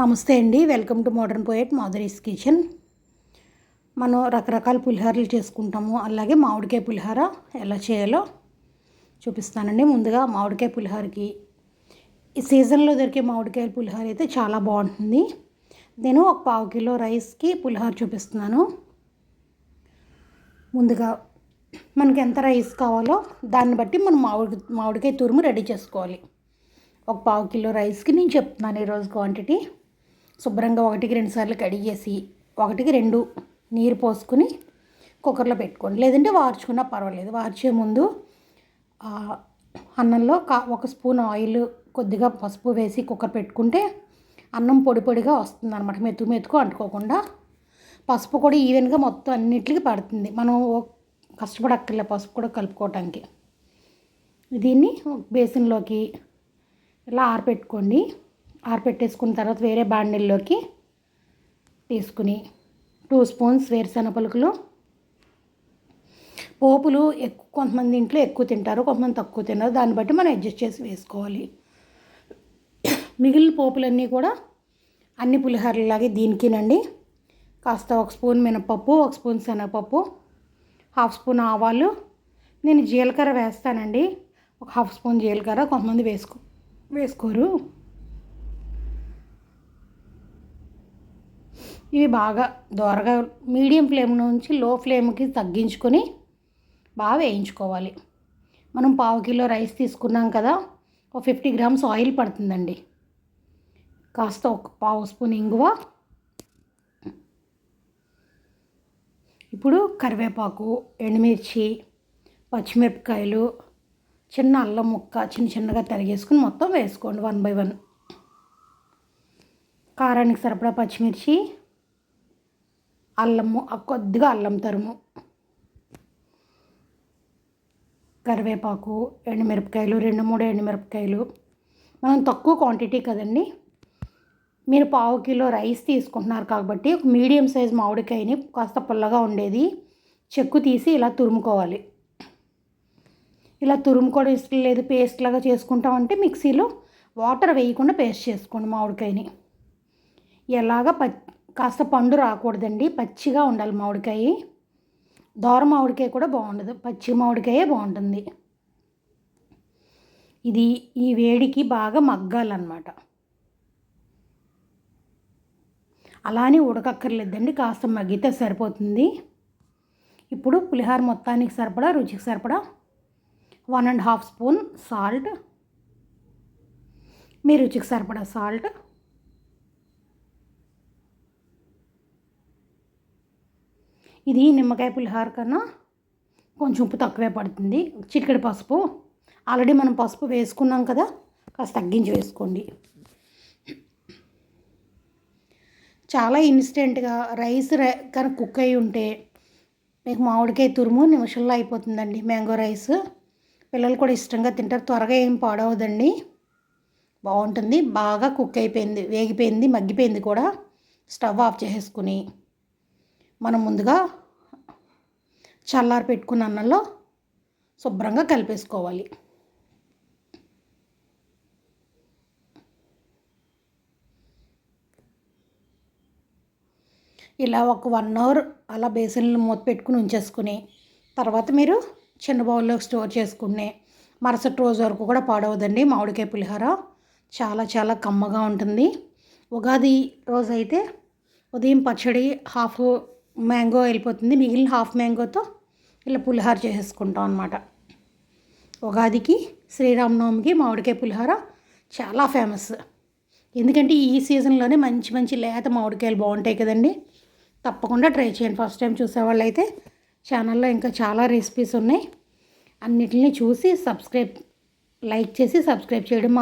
నమస్తే అండి. Welcome to modern poet Madhuri's kitchen. మనం రకరకాల పులిహోరలు చేసుకుంటాము. అలాగే మామిడికాయ పులిహోర ఎలా చేయాలో చూపిస్తానండి. ముందుగా మామిడికాయ పులిహోరకి ఈ సీజన్లో దొరికే మామిడికాయ పులిహోర అయితే చాలా బాగుంటుంది. నేను ఒక పావు కిలో రైస్కి పులిహోర చూపిస్తున్నాను. ముందుగా మనకి ఎంత రైస్ కావాలో దాన్ని బట్టి మనం మామిడి మామిడికాయ తురుము రెడీ చేసుకోవాలి. ఒక పావు కిలో రైస్కి నేను చెప్తున్నాను ఈరోజు క్వాంటిటీ. శుభ్రంగా ఒకటికి రెండు సార్లు కడిగేసి ఒకటికి రెండు నీరు పోసుకుని కుక్కర్లో పెట్టుకోండి. లేదంటే వార్చుకున్నా పర్వాలేదు. వార్చే ముందు అన్నంలో కా ఒక స్పూన్ ఆయిల్ కొద్దిగా పసుపు వేసి కుక్కర్ పెట్టుకుంటే అన్నం పొడి పొడిగా వస్తుంది అనమాట మెతుకు మెతుకు అంటుకోకుండా. పసుపు కూడా ఈవెన్గా మొత్తం అన్నిటికి పడుతుంది. మనం కష్టపడక్కర్లే పసుపు కూడా కలుపుకోవటానికి. దీన్ని బేసిన్లోకి ఇలా ఆరపెట్టుకోండి. ఆరపెట్టేసుకున్న తర్వాత వేరే బాండిల్లోకి తీసుకుని టూ స్పూన్స్ వేరుశెనగ పలుకులు పోపులు ఎక్కువ కొంతమంది ఇంట్లో ఎక్కువ తింటారు కొంతమంది తక్కువ తిన్నారు దాన్ని బట్టి మనం అడ్జస్ట్ చేసి వేసుకోవాలి. మిగిలిన పోపులన్నీ కూడా అన్ని పులిహోరలాగే దీనికినండి. కాస్త ఒక స్పూన్ మినపప్పు ఒక స్పూన్ శనగపప్పు హాఫ్ స్పూన్ ఆవాలు. నేను జీలకర్ర వేస్తానండి. ఒక హాఫ్ స్పూన్ జీలకర్ర కొంతమంది వేసుకో వేసుకోరు. ఇవి బాగా దోరగా మీడియం ఫ్లేమ్ నుంచి లో ఫ్లేమ్కి తగ్గించుకొని బాగా వేయించుకోవాలి. మనం పావు కిలో రైస్ తీసుకున్నాం కదా ఒక ఫిఫ్టీ గ్రామ్స్ ఆయిల్ పడుతుందండి. కాస్త ఒక పావు స్పూన్ ఇంగువ. ఇప్పుడు కరివేపాకు ఎండుమిర్చి పచ్చిమిరపకాయలు చిన్న అల్లం ముక్క చిన్న చిన్నగా తరిగేసుకుని మొత్తం వేసుకోండి వన్ బై వన్. కారానికి సరిపడా పచ్చిమిర్చి అల్లము కొద్దిగా అల్లం తరుము. కరివేపాకు ఎండుమిరపకాయలు రెండు మూడు ఎండుమిరపకాయలు. మనం తక్కువ క్వాంటిటీ కదండి. మీరు పావు కిలో రైస్ తీసుకుంటున్నారు కాబట్టి ఒక మీడియం సైజ్ మామిడికాయని కాస్త పుల్లగా ఉండేది. చెక్కు తీసి ఇలా తురుముకోవాలి. ఇలా తురుముకోవడం ఇష్టం లేదు. పేస్ట్ లాగా చేసుకుంటామంటే మిక్సీలో వాటర్ వేయకుండా పేస్ట్ చేసుకోండి మామిడికాయని. ఎలాగ ప కాస్త పండు రాకూడదండి పచ్చిగా ఉండాలి మామిడికాయ. దోర మామిడికాయ కూడా బాగుండదు పచ్చి మామిడికాయే బాగుంటుంది. ఇది ఈ వేడికి బాగా మగ్గాలన్నమాట. అలానే ఉడకక్కర్లేదండి కాస్త మగ్గితే సరిపోతుంది. ఇప్పుడు పులిహార మొత్తానికి సరిపడా రుచికి సరిపడా one and half spoon salt. మీ రుచికి సరిపడా సాల్ట్ ఇది నిమ్మకాయ పులిహార కన్నా కొంచెం ఉప్పు తక్కువే పడుతుంది. చిటికెడు పసుపు. ఆల్రెడీ మనం పసుపు వేసుకున్నాం కదా కాస్త తగ్గించి వేసుకోండి. చాలా ఇన్స్టెంట్గా రైస్ కనుక కుక్ అయి ఉంటే మీకు మామిడికాయ తురుము నిమిషంలో అయిపోతుందండి. మ్యాంగో రైస్ పిల్లలు కూడా ఇష్టంగా తింటారు. త్వరగా ఏం పాడవదండి బాగుంటుంది. బాగా కుక్ అయిపోయింది వేగిపోయింది మగ్గిపోయింది కూడా స్టవ్ ఆఫ్ చేసేసుకుని. మనం ముందుగా చల్లారి పెట్టుకున్న అన్నంలో శుభ్రంగా కలిపేసుకోవాలి. ఇలా ఒక వన్ అవర్ అలా బేసిన్లు మూత పెట్టుకుని ఉంచేసుకుని తర్వాత మీరు చిన్న బౌల్లో స్టోర్ చేసుకునే మరుసటి రోజు వరకు కూడా పాడవదండి మామిడికాయ పులిహోర. చాలా చాలా కమ్మగా ఉంటుంది. ఉగాది రోజు అయితే ఉదయం పచ్చడి హాఫ్ మ్యాంగో వెళ్ళిపోతుంది. మిగిలిన హాఫ్ మ్యాంగోతో ఇలా పులిహార చేసేసుకుంటాం అనమాట ఉగాదికి శ్రీరామనవమికి మామిడికాయ పులిహార చాలా ఫేమస్. ఎందుకంటే ఈ సీజన్లోనే మంచి మంచి లేత మామిడికాయలు బాగుంటాయి కదండి. తప్పకుండా ట్రై చేయండి. ఫస్ట్ టైం చూసేవాళ్ళు అయితే ఛానల్లో ఇంకా చాలా రెసిపీస్ ఉన్నాయి. అన్నిటిని చూసి సబ్స్క్రైబ్ లైక్ చేసి సబ్స్క్రైబ్ చేయడం